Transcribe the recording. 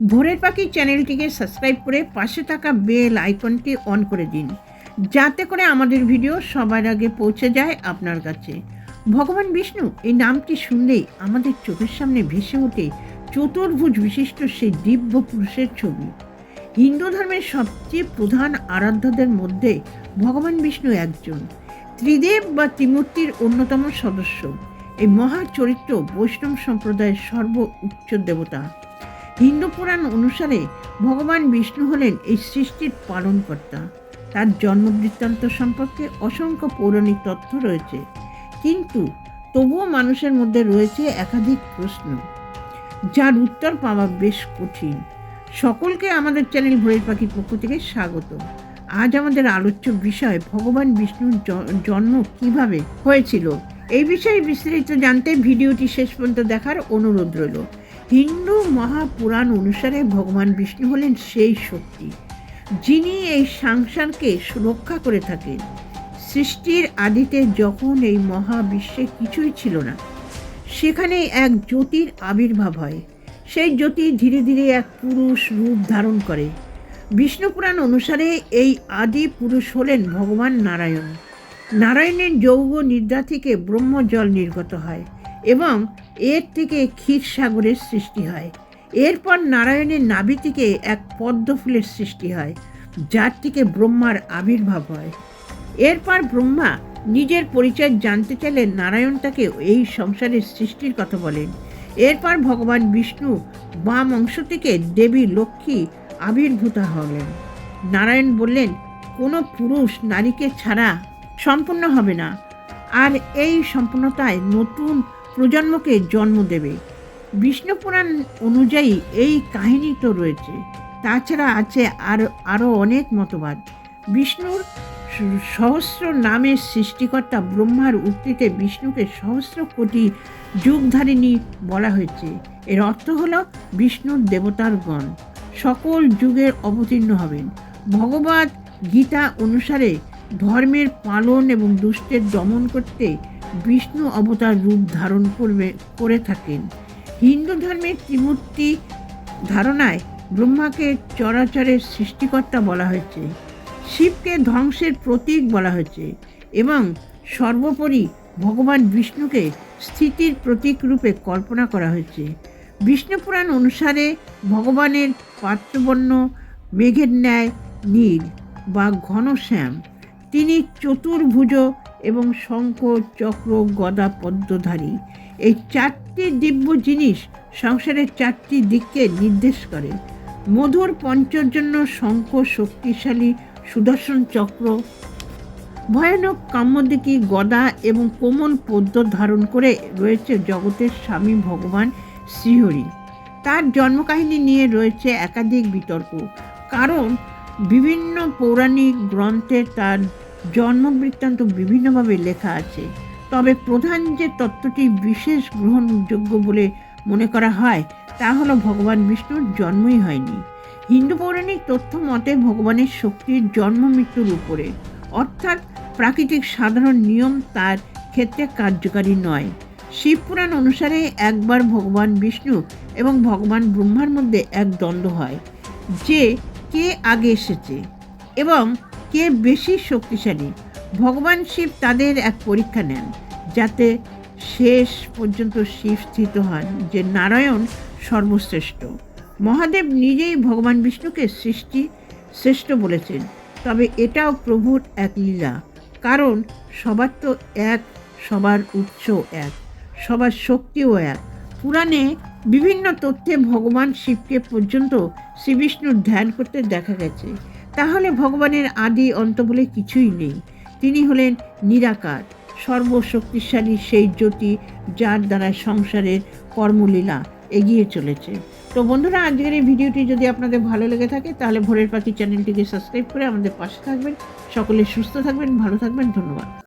ভোরের পাখি চ্যানেলটিকে সাবস্ক্রাইব করে পাশে থাকা বেল আইকনটি অন করে দিন, যাতে করে আমাদের ভিডিও সবার আগে পৌঁছে যায় আপনার কাছে। ভগবান বিষ্ণু এই নামটি শুনলেই আমাদের চোখের সামনে ভেসে ওঠে চতুর্ভুজ বিশিষ্ট সেই দিব্য পুরুষের ছবি। হিন্দু ধর্মের সবচেয়ে প্রধান আরাধ্যদের মধ্যে ভগবান বিষ্ণু একজন। ত্রিদেব বা ত্রিমূর্তির অন্যতম সদস্য। এই মহা চরিত্র বৈষ্ণব সম্প্রদায়ের সর্ব উচ্চ দেবতা। হিন্দু পুরাণ অনুসারে ভগবান বিষ্ণু হলেন এই সৃষ্টির পালনকর্তা। তার জন্ম বৃত্তান্ত সম্পর্কে অসংখ্য পৌরাণিক তথ্য রয়েছে। কিন্তু তবুও মানুষের মধ্যে রয়েছে একাধিক প্রশ্ন, যার উত্তর পাওয়া বেশ কঠিন। সকলকে আমাদের চ্যানেল ভোরের পাখির পক্ষ থেকে স্বাগত। আজ আমাদের আলোচ্য বিষয়, ভগবান বিষ্ণুর জন্ম কীভাবে হয়েছিল? এই বিষয়ে বিস্তারিত জানতে ভিডিওটি শেষ পর্যন্ত দেখার অনুরোধ রইল। হিন্দু মহাপুরাণ অনুসারে ভগবান বিষ্ণু হলেন সেই শক্তি। যিনি এই সংসারকে সুরক্ষা করে থাকেন। সৃষ্টির আদিতে যখন এই মহাবিশ্বে কিছুই ছিল না, সেখানে এক জ্যোতির আবির্ভাব হয়। সেই জ্যোতি ধীরে ধীরে এক পুরুষ রূপ ধারণ করে। বিষ্ণুপুরাণ অনুসারে এই আদি পুরুষ হলেন ভগবান নারায়ণ। নারায়ণের যৌগ নিদ্রা থেকে ব্রহ্মজল নির্গত হয়। এবং এর থেকে ক্ষীরসাগরের সৃষ্টি হয়। এরপর নারায়ণের নাভি থেকে এক পদ্ম ফুলের সৃষ্টি হয়, যার থেকে ব্রহ্মার আবির্ভাব হয়। এরপর ব্রহ্মা নিজের পরিচয় জানতে চাইলে নারায়ণ তাকে এই সংসারের সৃষ্টির কথা বলেন। এরপর ভগবান বিষ্ণু বাম অংশ থেকে দেবী লক্ষ্মী আবির্ভূত হলেন। নারায়ণ বললেন, কোনো পুরুষ নারীকে ছাড়া সম্পূর্ণ হবে না। আর এই সম্পূর্ণতায় নতুন প্রজন্মকে জন্ম দেবে। বিষ্ণু পুরাণ অনুযায়ী এই কাহিনী তো রয়েছে। তাছাড়া আছে আর আরও অনেক মতবাদ। বিষ্ণুর সহস্র নামের সৃষ্টিকর্তা ব্রহ্মার উক্তিতে বিষ্ণুকে সহস্র কোটি যুগধারিণী বলা হয়েছে। এর অর্থ হল বিষ্ণুর দেবতার গণ। সকল যুগের অবতীর্ণ হবেন। ভগবত গীতা অনুসারে ধর্মের পালন এবং দুষ্টের দমন করতে বিষ্ণু অবতার রূপ ধারণ করবে, করে থাকেন। হিন্দু ধর্মের ত্রিমূর্তি ধারণায় ব্রহ্মাকে চরাচরের সৃষ্টিকর্তা বলা হয়েছে, শিবকে ধ্বংসের প্রতীক বলা হয়েছে এবং সর্বোপরি ভগবান বিষ্ণুকে স্থিতির প্রতীক রূপে কল্পনা করা হয়েছে। বিষ্ণু পুরাণ অনুসারে ভগবানের পাত্রবর্ণ, মেঘের ন্যায়, নীল বা ঘনশ্যাম তিনি চতুর্ভুজ এবং শঙ্খ, চক্র, গদা, পদ্মধারী এই চারটি দিব্য জিনিস সংসারের চারটি দিককে নির্দেশ করে। মধুর পঞ্চর জন্য শঙ্খ, শক্তিশালী সুদর্শন চক্র, ভয়ানক কাম্যদিকী, গদা এবং কোমল পদ্ম ধারণ করে রয়েছে জগতের স্বামী ভগবান শ্রীহরি। তার জন্মকাহিনী নিয়ে রয়েছে একাধিক বিতর্ক, কারণ বিভিন্ন পৌরাণিক গ্রন্থে তার জন্মবৃত্তান্ত বিভিন্নভাবে লেখা আছে। তবে প্রধান যে তত্ত্বটি বিশেষ গ্রহণযোগ্য বলে মনে করা হয়, তা হলো ভগবান বিষ্ণুর জন্মই হয়নি। হিন্দু পৌরাণিক তথ্য মতে ভগবানের শক্তির জন্ম মৃত্যুর উপরে। অর্থাৎ প্রাকৃতিক সাধারণ নিয়ম তার ক্ষেত্রে কার্যকারী নয়। শিবপুরাণ অনুসারে একবার ভগবান বিষ্ণু এবং ভগবান ব্রহ্মার মধ্যে এক দ্বন্দ্ব হয়, যে কে আগে এসেছে। এবং কে বেশি শক্তিশালী? ভগবান শিব তাদের এক পরীক্ষা নেন, যাতে শেষ পর্যন্ত শিব স্থিত হন যে নারায়ণ সর্বশ্রেষ্ঠ। মহাদেব নিজেই ভগবান বিষ্ণুকে সৃষ্টি শ্রেষ্ঠ বলেছেন, তবে এটাও প্রভুর এক লীলা। কারণ সবার তো এক, সবার উৎস এক, সবার শক্তিও এক। পুরাণে বিভিন্ন তথ্যে ভগবান শিবকে পর্যন্ত শ্রীবিষ্ণুর ধ্যান করতে দেখা গেছে। তাহলে ভগবানের আদি অন্ত বলে কিছুই নেই। তিনি হলেন নিরাকার, সর্বশক্তিশালী সেই জ্যোতি যার দ্বারা সংসারের কর্মলীলা এগিয়ে চলেছে। তো বন্ধুরা, আজকের এই ভিডিওটি যদি আপনাদের ভালো লেগে থাকে, তাহলে ভোরের পাখি চ্যানেলটিকে সাবস্ক্রাইব করে আমাদের পাশে থাকবেন। সকলে সুস্থ থাকবেন, ভালো থাকবেন, ধন্যবাদ।